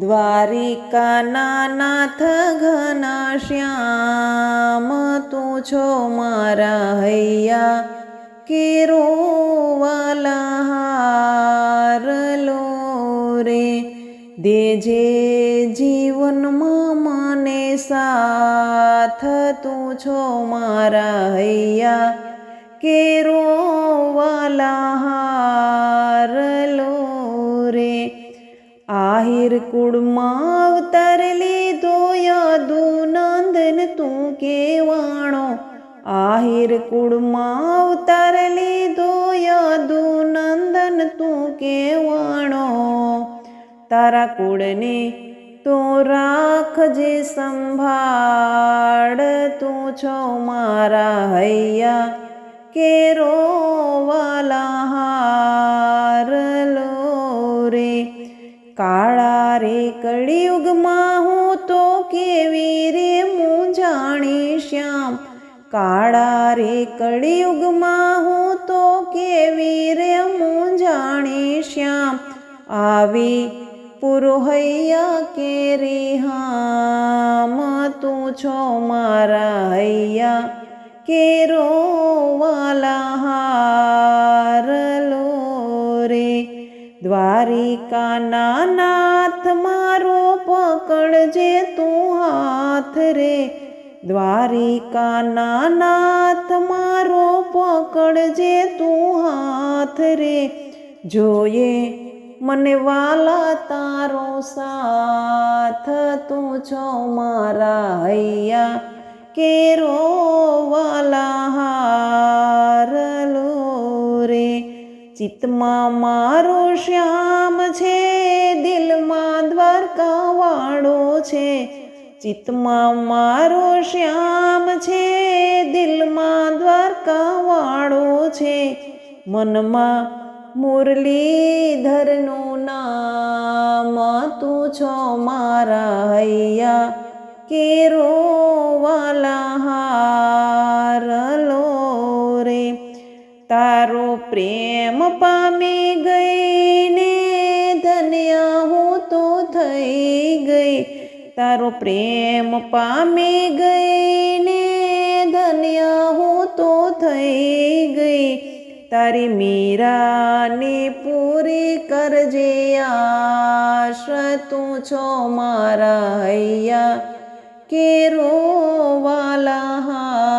દ્વારિકાના નાથ ઘના શ્યામ તું છો મારા હૈયા કેરો વાલા લો રે. દેજે જીવનમાં મને સાથ, તું છો મારા હૈયા કેરો વાલા લો આહિર કુળમાં અવતાર લીધો યદુ નંદન તું કેવાણો. આહિર કુળમાં અવતાર લીધો યદુ નંદન તું કેવાણો. તારા કુળને તો રાખજે સંભાળ, તું છો મારા હૈયા કે વાલા કાળા રે કળિયુગમાં હું તો કેવી રે મૂંઝાણી શ્યામ. કાળા રે કળિયુગમાં હું તો કેવી રે મૂંઝાણી શ્યામ. આવી પુરોહૈયા કેરી હામ, તું છો મારા હૈયા. કેરો વાલા હાર દ્વારિકાના નાથ મારો પકડજે તું હાથ રે. દ્વારિકાના નાથ મારો પકડજે તું હાથ રે. જોઈએ મને વાલા તારો સાથ, તું છો મારા હૈયા. કેરો વાલા રે ચિત્તમાં મારો શ્યામ છે, દિલમાં દ્વારકાવાળો છે. ચિત્તમાં મારો શ્યામ છે, દિલમાં દ્વારકાવાળો છે. મનમાં મુરલીધરનું નામ, તું છો મારા હૈયા કેરો વાલા હાર. લો રે તારો પ્રેમ પામી ગઈ ને ધન્ય હું તો થઈ ગઈ. તારો પ્રેમ પામી ગઈ ને ધન્ય હું તો થઈ ગઈ. તારી મીરાને પૂરી કરજે આશ, તું છો મારા હૈયા. કે રોવાલા હા